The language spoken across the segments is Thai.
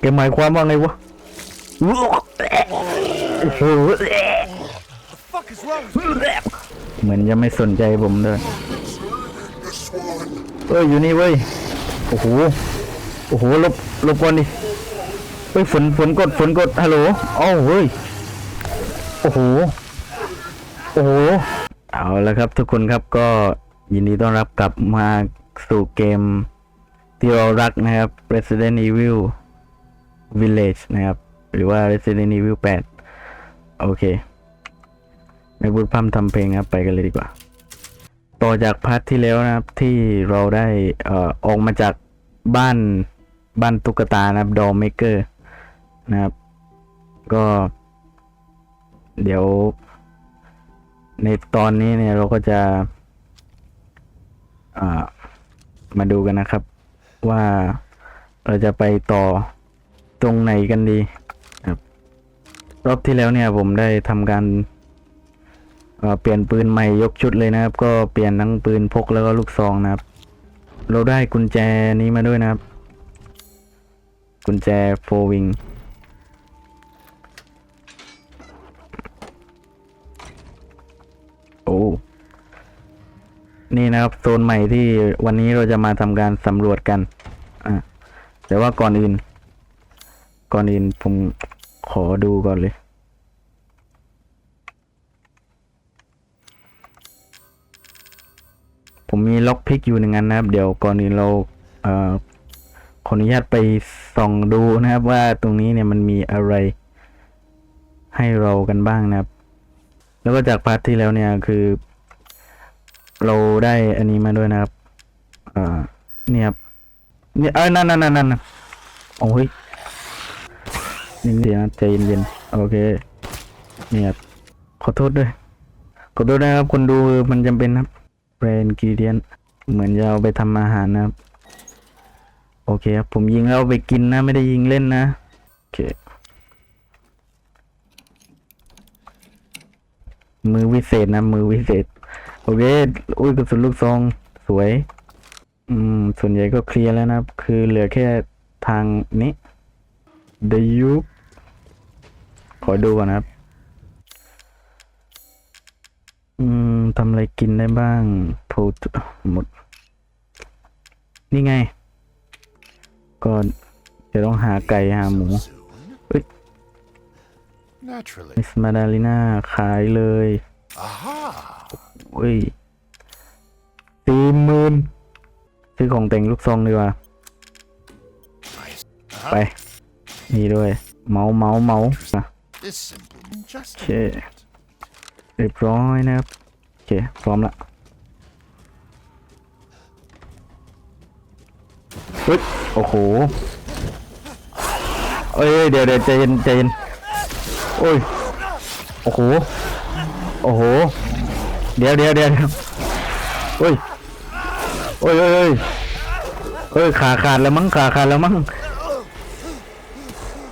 แกหมายความว่าไงวะเหมือนจะไม่สนใจผมเลยเอ้ยอยู่นี่เว้ย โอ้โห โอ้โหลบลบก่อนดิ เฮ้ยฝนฝนกดฝนกดฮัลโหลอ้าเฮ้ย โอ้โห โอ้โห เอาละครับทุกคนครับก็ยินดีต้อนรับกลับมาสู่เกมที่เรารักนะครับ Resident Evil Village นะครับ หรือว่า Resident Evil 8 โอเค ไม่พูดพร่ำทำเพลงครับไปกันเลยดีกว่า ต่อจากพาร์ทที่แล้วนะครับ ที่เราได้เอ่อออกมาจากบ้านบ้านตุ๊กตานะครับดอมเมเกอร์นะครับ ก็ เดี๋ยว ในตอนนี้เนี่ยเราก็จะมาดูกันนะครับว่าเราจะไปต่อ ตรงไหนกันดีครับรอบที่แล้วเนี่ยผมได้ทำการเอ่อเปลี่ยนปืนใหม่ยกชุดเลยนะครับ ก็เปลี่ยนทั้งปืนพกแล้วก็ลูกซองนะครับ เราได้กุญแจนี้มาด้วยนะครับ กุญแจโฟวิงโอ้นี่นะครับโซนใหม่ที่วันนี้เราจะมาทำการสำรวจกัน อะแต่ว่าก่อนอื่น ก่อนอื่นผมขอดูก่อนเลย ผมมีล็อกพิกอยู่หนึ่งอันนะครับ เดี๋ยวก่อนอื่นเราเอ่อขออนุญาตไปส่องดูนะครับ ว่าตรงนี้เนี่ยมันมีอะไร ให้เรากันบ้างนะครับ แล้วก็จากพาร์ทที่แล้วเนี่ยคือ เราได้อันนี้มาด้วยนะครับเอ่อเนี่ยครับเนี่ยเอ้ยนั่นนั่นนั่นนั่นโอ้ย นี่เดียนะใจเย็นๆโอเคเนี่ยครับขอโทษด้วยขอโทษนะครับคนดูมันจำเป็นครับแบรนด์กีเดียนเหมือนจะเอาไปทำอาหารนะครับ โอเคครับผมยิงแล้วเอาไปกินนะ ไม่ได้ยิงเล่นนะ โอเค มือวิเศษนะ มือวิเศษ โอเค อุ้ยกระสุนลูกซองสวย อืม ส่วนใหญ่ก็เคลียร์แล้วนะครับ คือเหลือแค่ทางนี้ The U ขอดูก่อนนะครับ อืมทำอะไรกินได้บ้างโพดหมด นี่ไง ก็จะต้องหาไก่หาหมู soon. Naturally. มิสมาดาลิน่าขายเลย Aha! เว้ยสี่หมื่นซื้อของแต่งลูกซองดีกว่า Nice. ไป นี่ด้วย เมาเมาเมาอะ This simple. Just a Okay. minute. เรียบร้อยนะครับ โอเค พร้อมละเฮ้ยโอ้โห เอ้ย เดี๋ยวเดี๋ยวใจเย็นใจเย็นโอ้ย โอ้โห โอ้โห เดี๋ยวเดี๋ยวเดี๋ยวเดี๋ยวเฮ้ย โอ้ยเอ้ยเอ้ยเอ้ยขาขาดแล้วมั้งขาขาดแล้วมั้ง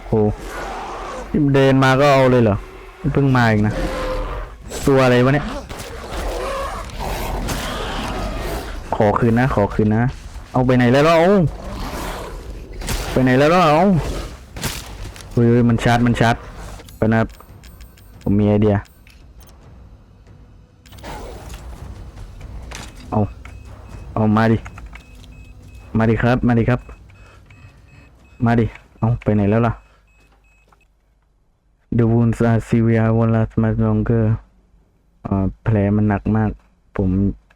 โอ้นี่ เดินมาก็เอาเลยเหรอเพิ่งมาเองนะ ตัวอะไรวะเนี่ย ขอคืนนะ ขอคืนนะ เอาไปไหนแล้วเราเอาไปไหนแล้วเราเอาเฮ้ยมันชาร์จมันชาร์จไปนะผมมีไอเดีย เอาเอามาดิ มาดิครับ มาดิครับ มาดิ เอาไปไหนแล้วล่ะ The wounds are severe won't last much longer อ่อแผลมันหนักมาก ผม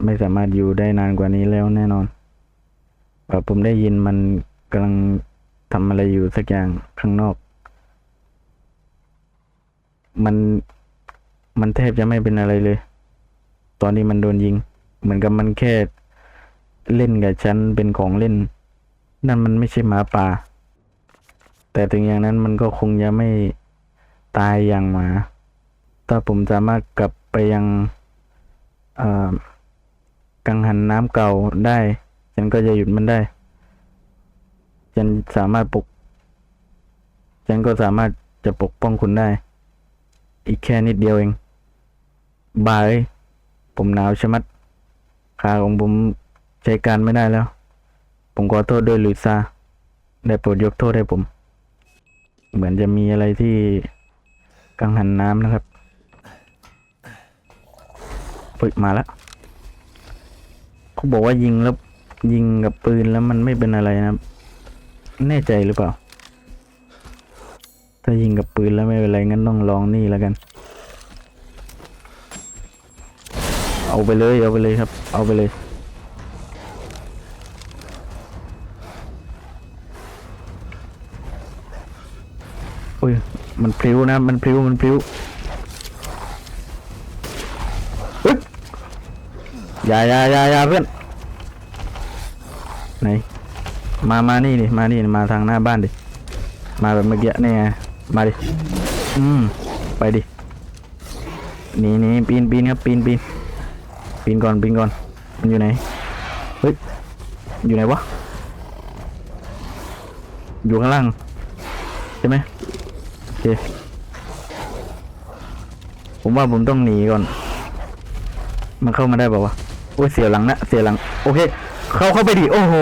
ไม่สามารถอยู่ได้นานกว่านี้แล้วแน่นอนอ่ผมได้ยินมันกำลังทำอะไรอยู่สักอย่างข้างนอก มัน มันแทบจะไม่เป็นอะไรเลย ตอนนี้มันโดนยิง เหมือนกับมันแค่เล่นกับฉันเป็นของเล่น นั่นมันไม่ใช่หมาป่า แต่ถึงอย่างนั้นมันก็คงจะไม่ ตายอย่างหมา ถ้าผมสามารถกลับไปยังอ่อกังหันน้ำเก่าได้ ฉันก็จะหยุดมันได้ ฉันสามารถปก ฉันก็สามารถจะปกป้องคุณได้ อีกแค่นิดเดียวเอง บาย ผมหนาวชะมัด ขาของผมใช้การไม่ได้แล้ว ผมขอโทษด้วยลุยซาได้โปรดยกโทษให้ผม เหมือนจะมีอะไรที่ กังหันน้ำนะครับปึกมาแล้วเขาบอกว่ายิงแล้วยิงกับปืนแล้วมันไม่เป็นอะไรนะครับแน่ใจหรือเปล่า ถ้ายิงกับปืนแล้วไม่เป็นไรงั้นต้องลองนี่แล้วกัน เอาไปเลยเอาไปเลยครับ เอาไปเลยโอ้ย มันพลิ้วนะ มันพลิ้ว มันพลิ้วอึ๊บอย่าอย่าอย่าอย่าเพื่อน ไหน มา มานี่ดิ มานี่มาทางหน้าบ้านดิ มาแบบเมื่อกี้นี่ไงมาดิ อืม ไปดิหนี่นี่ปีนปีนครับ ปีนปีนปีนก่อน ปีนก่อน มันอยู่ไหน เฮ้ย อยู่ไหนวะ อยู่ข้างล่าง ใช่ไหม เคผมว่าผมต้องหนีก่อน มันเข้ามาได้ป่าวะโอ้ยเสียหลังนะเสียหลัง โอเค เข้าเข้าไปดิโอ้โห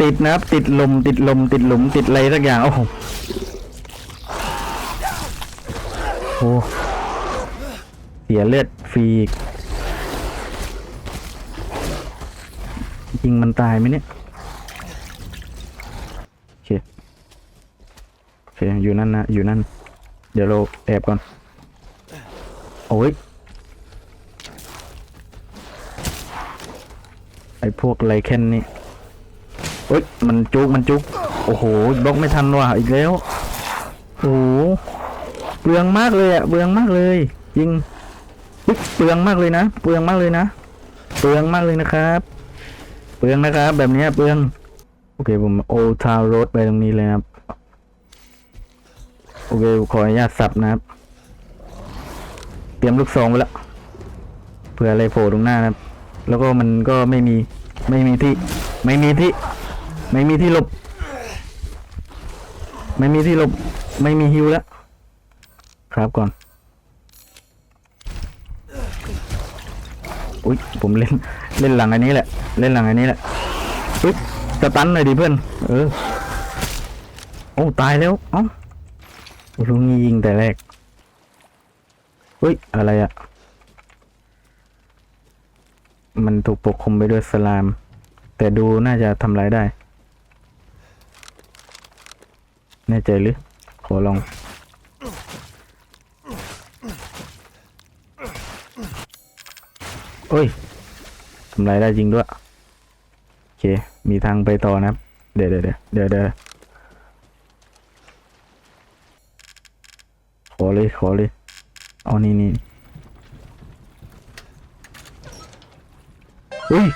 ติดนะครับ ติดลม ติดลม ติดหลุม ติดอะไรสักอย่าง โอ้โหโอ้เสียเลือดฟรีอีกยิงมันตายไหมเนี่ย โอเค โอ เคอยู่นั่นนะอยู่นั่น เดี๋ยวเราแอบก่อน โอ้ย ไอพวกไรแคนนี่เฮ้ย มันจุก มันจุก โอ้โหบล็อกไม่ทันว่ะ อีกแล้ว โอ้โหเปลืองมากเลยอะเปลืองมากเลยจริงเปลืองมากเลยนะ เปลืองมากเลยนะ เปลืองมากเลยนะครับ เปลืองนะครับ แบบนี้เปลือง โอเคผมโอทาวรดไปตรงนี้เลยนะครับ โอเคขออนุญาตสับนะครับ เตรียมลูกซองไว้แล้วเผื่ออะไรโผล่ตรงหน้านะครับ แล้วก็มันก็ไม่มีไม่มีที่ ไม่มีที่ ไม่มีที่หลบ ไม่มีที่หลบ ไม่มีฮิวแล้วครับก่อนอุ้ยผมเล่นเล่นหลังอันนี้แหละ เล่นหลังอันนี้แหละอุ้ยสตันหน่อยดิเพื่อนเออโอ้ตายแล้วเอ้าลุงนี่ยิงแต่แรกเฮ้ย อะไรอะมันถูกปกคลุมไปด้วยสลาม แต่ดูน่าจะทำลายได้ แน่ใจหรือ ขอลองโอ้ยทำลายได้จริงด้วย โอเค มีทางไปต่อนะครับ เดี๋ยวเดี๋ยวเดี๋ยวเดี๋ยวเดี๋ยวข อเลยขอเลย เอานี่นี่อุ้ย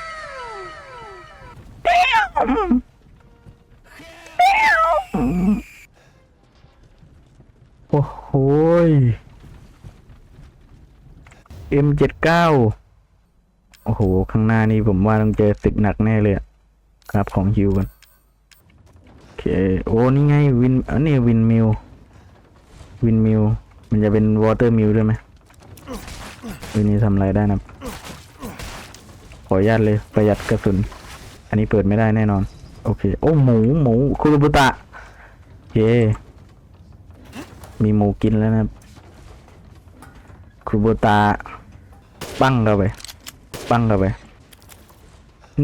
โอ้โหย M79 โอ้โห ข้างหน้านี่ผมว่าต้องเจอศึกหนักแน่เลยครับของฮิวกัน โอเค โอ้ นี่ไง วินอันนี้วินมิล วินมิลมันจะเป็นวอเตอร์มิลด้วยไหมวินนี้ทำอะไรได้นะขออนุญาตเลยประหยัดกระสุน อันนี้เปิดไม่ได้แน่นอน โอเค โอ้หมูหมูคุรุบุตะโอเคมีหมูกินแล้วนะคุรุบุตะปั้งเข้าไปปั้งเข้าไป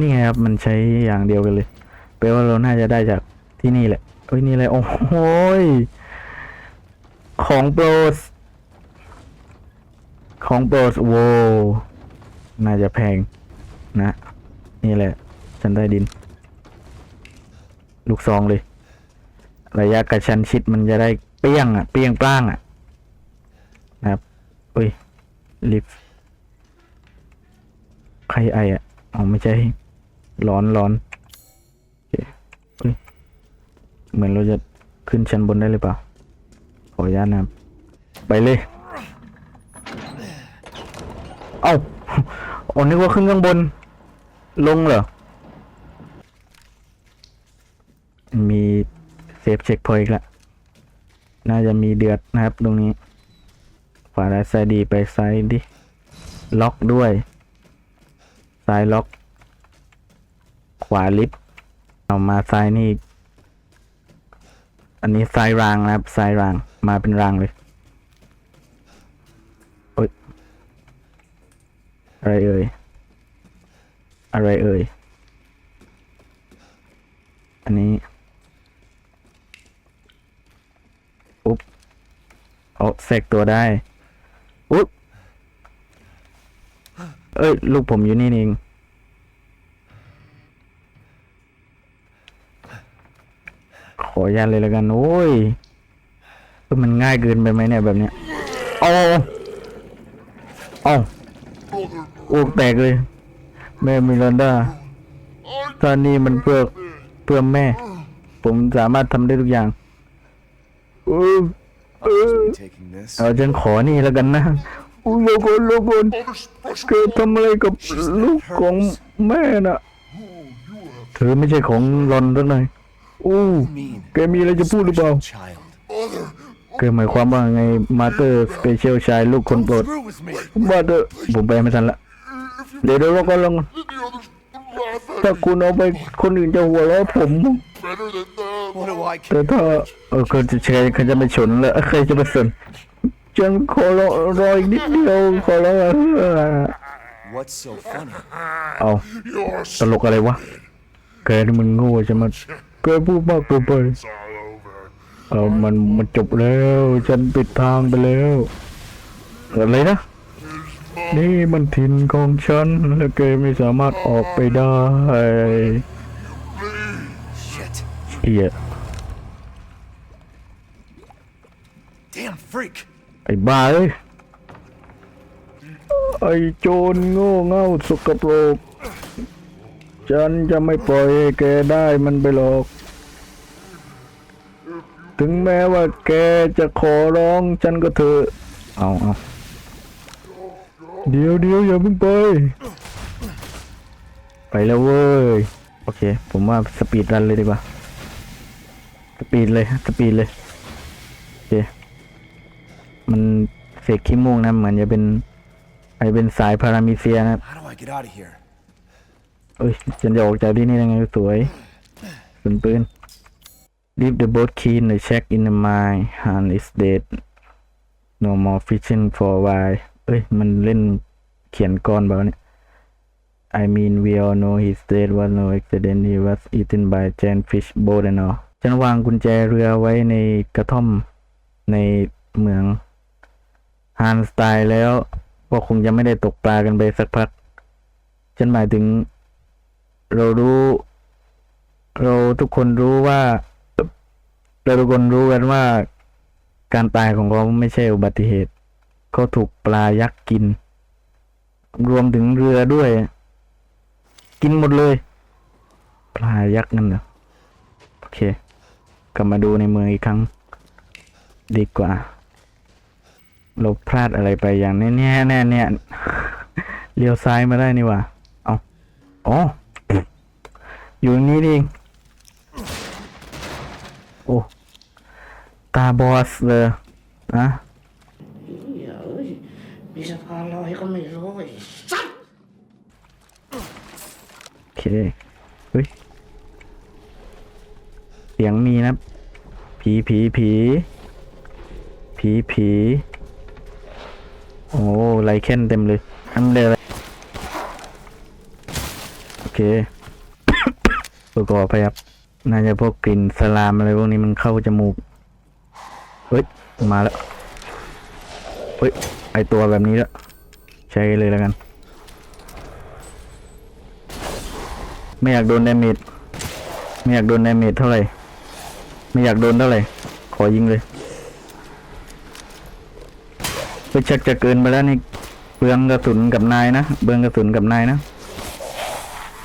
นี่ครับมันใช้อย่างเดียวกันเลยแปลว่าเราน่าจะได้จากที่นี่แหละเอ้ยนี่อะไรโอ้โห ของโปรดของโปรดโวน่าจะแพงนะ นี่แหละ ฉันได้ดิน ลูกซองเลย ระยะกระชันชิดมันจะได้เปี้ยงอะ เปี้ยงปล้างอะ นะครับอุ้ย ลิฟต์ใครไออะอ๋อไม่ใช่ร้อนร้อนโอ้ยเหมือนเราจะขึ้นชั้นบนได้หรือเปล่า ออนุญาตนะครับ ไปเลย เอ้าอ๋อนึกว่าขึ้นข้างบน ลงเหรอ มีเซฟเช็คพอยต์ละ น่าจะมีเดือดนะครับตรงนี้ขวาและซ้ายดีไปซ้ายดิ ล็อกด้วย ซ้ายล็อก ขวาลิฟต์เอามาซ้ายนี่ อันนี้ทรายรางนะครับทรายราง มาเป็นรางเลยโอ๊ยอะไรเอ่ย อะไรเอ่ย อันนี้อุ๊บเอาแทกตัวได้ อุ๊บเอ้ย ลูกผมอยู่นี่นี่เองขออนุญาตเลยแล้วกัน โอ้ย เอ้ยมันง่ายเกินไปไหมเนี่ยแบบเนี้ยเอาเอาอ้วกแตกเลย แม่มิรันดาตอนนี้มันเพื่อเพื่อแม่ ผมสามารถทำได้ทุกอย่างเออเอ I'll อ just be taking this. เอาฉันขอนี่แล้วกันนะอุ้ยโลกนโลกนเกิดทำอะไรกับลูกของแม่น่ะเธอไม่ใช่ของรอนสักหน่อยอู้แกมีอะไรจะพูดหรือเปล่า Child. แกหมายความว่าไงมาเตอร์สเปเชียลชายลูกคนโปรด Through with me. มาเตอร์ผมไปไม่ทันละเดี๋ยวเดี๋ยวเราก็ลองถ้าคุณเอาไปคนอื่นจะหัวเราะผม What do I แต่ care? ถ้าเออเขาจะใครเขาจะไม่ชนแล้วใครจะมาสนฉันขอรอรออีกนิดเดียวขอร้องเออ What's so funny? เอาตลกอะไรวะแกนี่มันโง่ใช่ไหมยแกพูดมากเกินไป เอามันมันจบแล้ว ฉันปิดทางไปแล้วอะไรนะ นี่มันถิ่นของฉัน และแกไม่สามารถออกไปได้ Shit. เอีย Damn freak. ไอ้บ้าเอ้ยไอ้โจรโง่เง่าสกปรก ฉันจะไม่ปล่อยให้แกได้มันไปหรอก ถึงแม้ว่าแกจะขอร้องฉันก็เถอะเอาเอาเดี๋ยวเดี๋ยวอย่าเพิ่งไป ไปแล้วเว้ย โอเค ผมว่าสปีดรันเลยดีกว่า สปีดเลยสปีดเลย โอเค มันเสกขี้มูกนะเหมือนจะเป็นไอเป็นสายพารามิเซียนะ How do I get out of here? เอ้ยฉันจะออกจากที่นี่ยังไงสวยปืนปืน Leave the boat key in the check in the mine and is dead no more fishing for a while เอ้ย มันเล่นเขียนก่อนแบบนี้ I mean we all know his dead was no accident he was eaten by giant fish boat and all ฉันวางกุญแจเรือไว้ในกระท่อมในเมืองฮานสไตล์แล้วก็คงจะไม่ได้ตกปลากันไปสักพัก ฉันหมายถึง เรารู้ เราทุกคนรู้ว่า เราทุกคนรู้กันว่า การตายของเขาไม่ใช่อุบัติเหตุ เขาถูกปลายักษ์กิน รวมถึงเรือด้วย กินหมดเลย ปลายักษ์นั่นเหรอโอเค กลับมาดูในเมืองอีกครั้ง ดีกว่า เราพลาดอะไรไปอย่างแน่ๆแน่เนี่ยเลี้ยวซ้ายมาได้นี่ว่าเอาอ๋ออยู่ตรงนี้นี่เอง โอ้ตาบอสเลยนะเดี๋ยวเอ้ยมีสะพานลอยก็ไม่รู้ไอ้สัตว์โอเคเฮ้ยเสียงมีนะ ผีผีผีผีผีโอ้ไลเคนเต็มเลยอันเดียวเลยโอเคประกอบไปครับ น่าจะพวกกลิ่นสลามอะไรพวกนี้มันเข้าจมูก เฮ้ย มาแล้ว เฮ้ย ไอตัวแบบนี้แล้วใช้เลยแล้วกัน ไม่อยากโดนดาเมจไม่อยากโดนดาเมจเท่าไหร่ ไม่อยากโดนเท่าไหร่ ขอยิงเลยไปชักจะเกินไปแล้วนี่เปลืองกระสุนกับนายนะเปลืองกระสุนกับนายนะ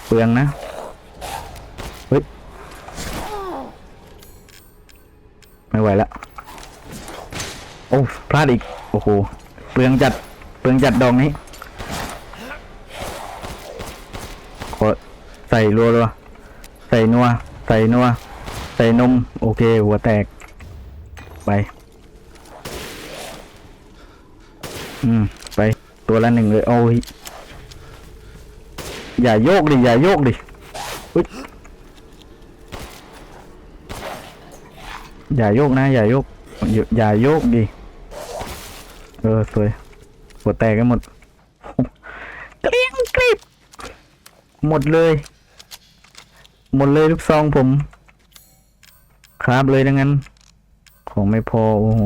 เปลืองนะ ไม่ไหวแล้วโอ้พลาดอีก โอ้โห เปลืองจัด เปลืองจัดดอกนี้ขอใส่รัวรัวใส่นัว ใส่นัว ใส่นม โอเค หัวแตก ไป อืม ไป ตัวละหนึ่งเลย โอ้ย อย่าโยกดิ อย่าโยกดิ อย่าโยกนะ อย่าโยกอย่าย่าโยกดิ เออ สวย หัวแตกกันหมดเกลี้ยงกริบ หมดเลย หมดเลยลูกซองผม ครับเลยดังนั้น ของไม่พอ โอ้โห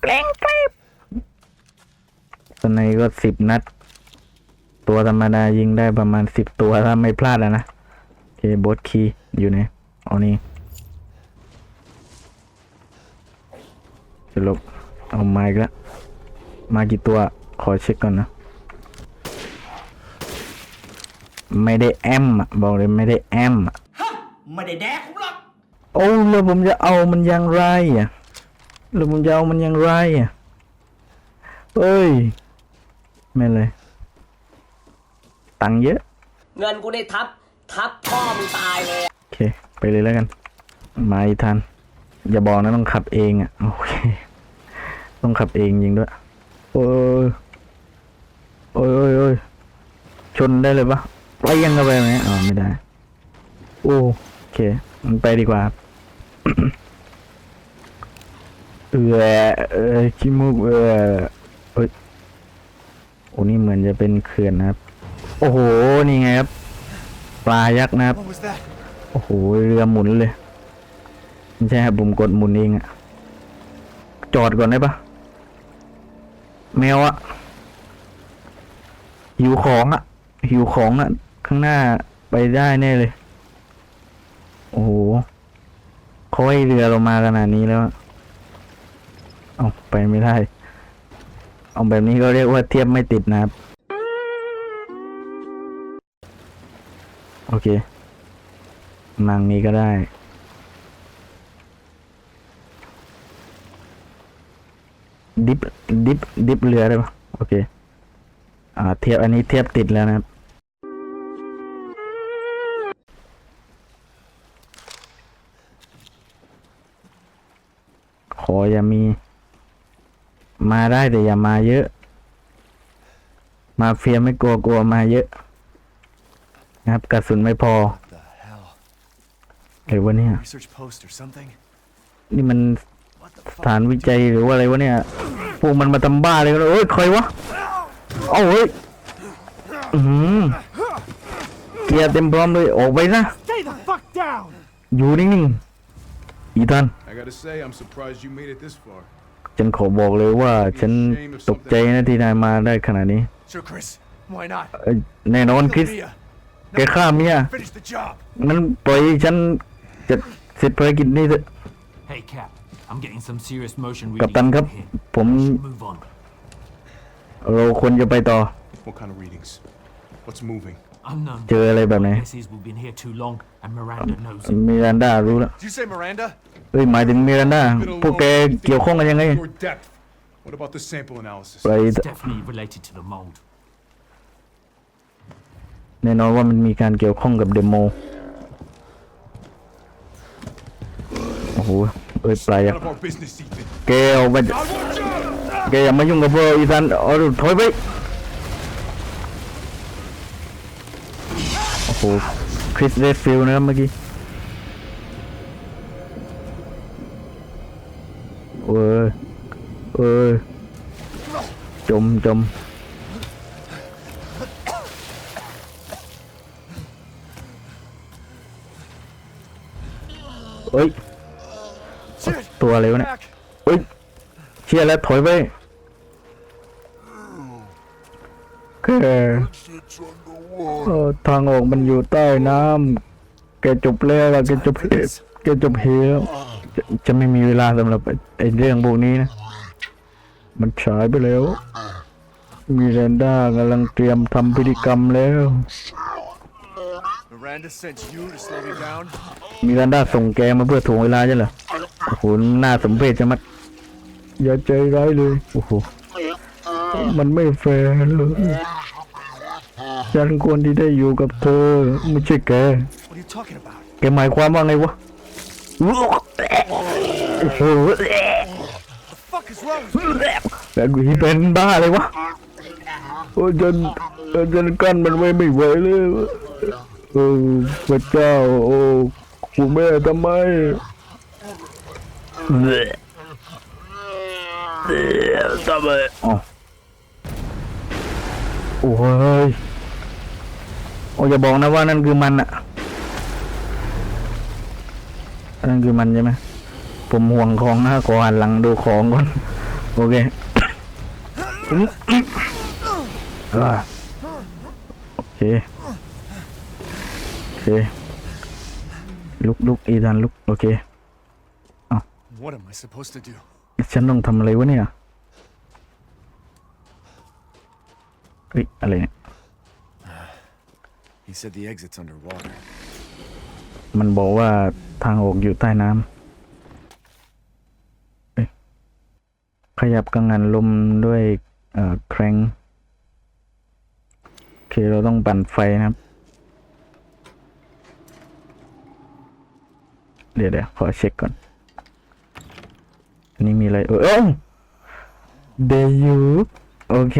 เกลี้ยงกริบตอนนี้ก็สิบนัด ตัวธรรมดายิงได้ประมาณสิบตัวถ้าไม่พลาดแล้วนะ โอเคบอสคีย์อยู่ไหนเอานี่ จะลบเอาไม้อีกแล้วมากี่ตัวขอเช็คก่อนนะ ไม่ได้แอมอะบอกเลยไม่ได้แอมอะไม่ได้แดกผมหรอกโอ้แล้วผมจะเอามันอยังไรอะแล้วผมจะเอามันอยังไรอะเอ้ยไม่เลย ตังค์เยอะ เงินกูได้ทับ ทับพ่อมึงตายเลยโอเค ไปเลยแล้วกัน มาอีกทัน อย่าบอกนะต้องขับเองอะโอเค ต้องขับเองจริงด้วย โอ้ยโอ้ยโอ้ยโอ้ยชนได้เลยปะไปยังกันไปไหมอ๋อไม่ได้ โอ้โอเค มันไปดีกว่าเออเออขี้มูกเออเอ้ยโอ้นี่เหมือนจะเป็นเขื่อนนะครับ โอ้โห นี่ไงครับ ปลายักษ์นะครับ โอ้โห เรือหมุนเลย ไม่ใช่ครับผมกดหมุนเองอะจอดก่อนได้ปะแมวอะหิวของอะหิวของอะข้างหน้าไปได้แน่เลย โอ้โหเขาให้เรือเรามาขนาดนี้แล้วเอาไปไม่ได้ เอาแบบนี้ก็เรียกว่าเทียบไม่ติดนะครับ โอเคมังนี้ก็ได้ ดิฟดิฟดิฟเรือได้ปะโอเค อ่า เทียบอันนี้เทียบติดแล้วนะครับ ขออย่ามี มาได้แต่อย่ามาเยอะ มาเฟียไม่กลัวกลัวมาเยอะ นะครับกระสุนไม่พอ What the hell? ไอ้วะเนี่ย Research post or something? นี่มัน What the ส fuck? ถานวิจัยหรือว่าอะไรวะเนี่ย พวกมันมาทำบ้าอะไรกันเอ้ยใครวะเอ้าเฮ้ยอือหือเกียร์เต็มพร้อมเลยออกไปนะ Stay the fuck down! อยู่นิ่งๆอีทัน I gotta say, I'm surprised you made it this far. ฉันขอบอกเลยว่าฉันตกใจนะที่นายมาได้ขนาดนี้ Sure, Chris. Why not? เอ้ยแน่นอนคริส Mia, แกฆ่าเมีย finish the job. งั้นปล่อยให้ฉันจะเสร็จภารกิจนี้เถอะ Hey, Cap. I'm getting some serious motion กัป readings ตันครับ from here. ผม Move on. เราควรจะไปต่อ What kind of readings? What's moving? Unknown. เจออะไรแบบไหน Guess is we've been here too long, and Miranda knows it. มิรันดารู้แล้ว Did you say Miranda? เอ้ยหมายถึงมิรันดา Been พวกแก alone. เกี่ยวข้องกันยังไง Your depth. What about the sample analysis? ไป It's definitely related to the mold. แน่นอนว่ามันมีการเกี่ยวข้องกับเดโม โอ้โห เอ้ยปลายอะ None of our business, Ethan. แกออกไปแกอย่ามายุ่งกับพวกอีสานเอาถอยไปโอ้โหคริสเรดฟิลด์นะครับเมื่อกี้เอ้ยเอ้ยจมจมเอ้ย Shit! ตัวอะไรวะเนี่ยเอ้ยเชี่ยแล้วถอยไปค่เออทางออกมันอยู่ใต้น้ำแกจบแล้วแกจบเหแกจบเหตุแล้วจะจะไม่มีเวลาสำหรับไอ้ไอ้เรื่องพวกนี้นะ มันฉายไปแล้ว มีแรนด้ากำลังเตรียมทำพิธีกรรมแล้ว Miranda sent you to slow me down? มีแรนด้าส่งแกมาเพื่อถ่วงเวลาใช่เหรอโอ้โหน่าสมเพชจะมัดอย่าใจร้ายเลยโอ้โหมันไม่แฟร์เลยฉันควรที่ได้อยู่กับเธอ ไม่ใช่แก What are you talking about? แกหมายความว่าไงวะโอ้โห The fuck is wrong with you? แบบนี้เป็นบ้าเลยวะโอ้ยจนจนกั้นมันไว้ไม่ไหวเลยเออพระเจ้า โอ้ คุณแม่ทำไมตบเลยอ๋อโอ้ยโอ้อย่าบอกนะว่านั่นคือมันอะนั่นคือมันใช่ไหมผมห่วงของนะขอหันหลังดูของก่อน โอเคอ่าโอเคโอเค ลุกลุกอีธานลุกโอเค What am I supposed to do? ฉันต้องทำอะไรวะเนี่ยเฮ้ยอะไรเนี่ย He said the exit's underwater. มันบอกว่าทางออกอยู่ใต้น้ำเอ้ยขยับกังหันลมด้วยเอ่อแครงโอเค เราต้องปั่นไฟนะครับ เดี๋ยวเดี๋ยวขอเช็คก่อน อันนี้มีอะไรเออเอ้าเดยูโอเค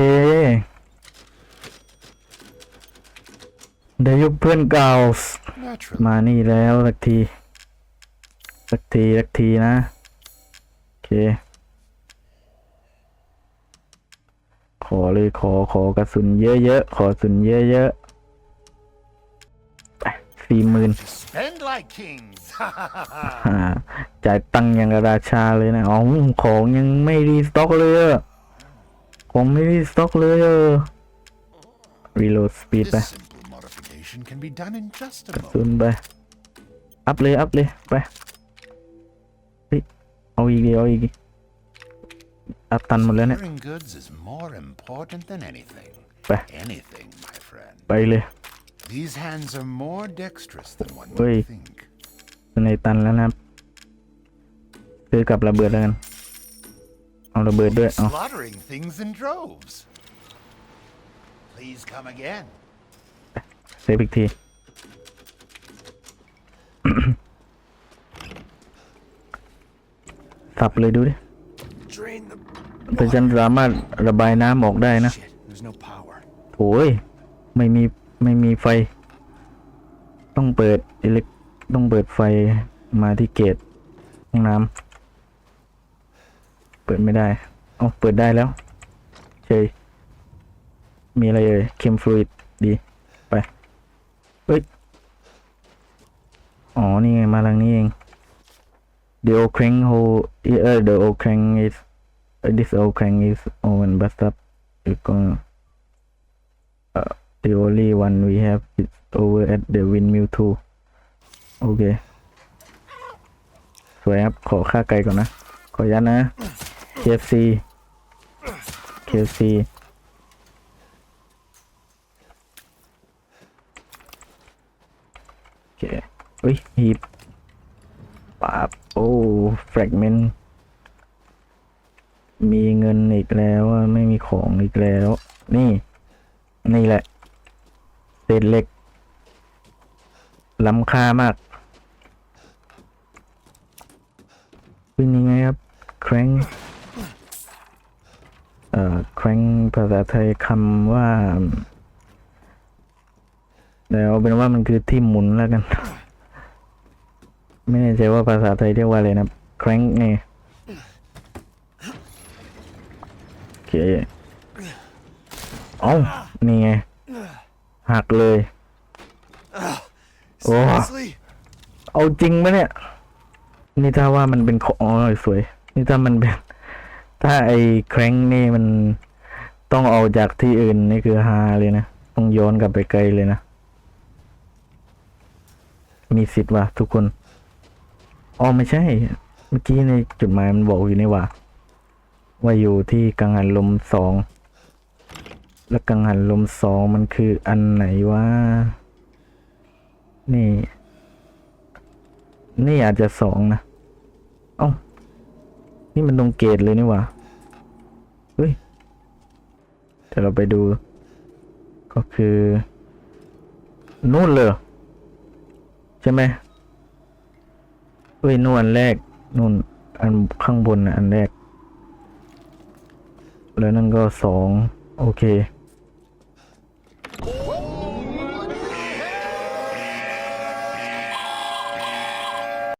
เดยุเพื่อนเก่า Naturally. มานี่แล้วสักที สักทีสักทีนะ โอเค ขอเลยขอขอกระสุนเยอะๆ ขอกระสุนเยอะๆ สี่หมื่น Spend like kings. อ่าจ่ายตังค์อย่างกับราชาเลยนะอ๋อของยังไม่รีสต็อกเลยอะของไม่รีสต็อกเลยเออรีโหลดสปีดไป this simple modification can be done in just a ซุ moment. นไปอัพเลยอัพเลยไปเฮ้ยเอาอีกดีเอาอีกดิอัพตันหมดแล้วเนี่ย Wearing goods is more important than anything. Bah. Anything, my friend. ไปเลย These hands are more dexterous than one Ui. would think. ในตันแล้วนะครับซื้อกับระเบิดแล้วกัน เอาระเบิดด้วย เอา Slaughtering things in droves. Please come again. เซฟอีกที สับเลยดูดิ Drain the แต่ฉันสามารถระบายน้ำออกได้นะ shit. There's no power. โอ้ย ไม่มี ไม่มีไฟ ต้องเปิดอิเล็กต้องเปิดไฟมาที่เกตห้องน้ำเปิดไม่ได้อ๋อเปิดได้แล้วเฉยมีอะไรเอ่ยเคมฟลูอิดดีไปเฮ้ยอ๋อ นี่ไง มาทางนี้เอง The old crank hole เออ the old crank is uh, this old crank is open but up อยู่ก็ the only one we have is over at the windmill too โอเค สวยครับ ขอค่าไกลก่อนนะ ขออนุญาตนะ KFC KFC โอเคเฮ้ยหีบปาบโอ้แฟกเมนต์มีเงินอีกแล้วไม่มีของอีกแล้ว นี่ นี่แหละ ษเหล็กล้ำค่ามากเป็นยังไงครับแครงเอ่อแครงภาษาไทยคำว่าเดี๋ยวเอาเป็นว่ามันคือที่หมุนแล้วกัน ไม่แน่ใจว่าภาษาไทยเรียกว่าอะไรนะแครงไงโอเคเอ้านี่ไง หักเลย Oh. Seriously? เอาจริงไหมเนี่ย นี่ถ้าว่ามันเป็นของอ๋อสวย นี่ถ้ามันเป็น ถ้าไอ้แครงนี่มันต้องเอาจากที่อื่นนี่คือฮาเลยนะ ต้องย้อนกลับไปไกลเลยนะ มีสิทธิ์ว่ะทุกคน อ๋อไม่ใช่ เมื่อกี้ในจุดหมายมันบอกอยู่นี่ว่า ว่าอยู่ที่กังหันลมสอง แล้วกังหันลมสองมันคืออันไหนวะ นี่ นี่อาจจะสองนะ เอ้า นี่มันตรงเกตเลยนี่ว่าเฮ้ยเดี๋ยวเราไปดู ก็คือ นู่นเลย ใช่ไหมเฮ้ยนู่นอันแรก นู่น อันข้างบนนะอันแรก แล้วนั่นก็สอง โอเค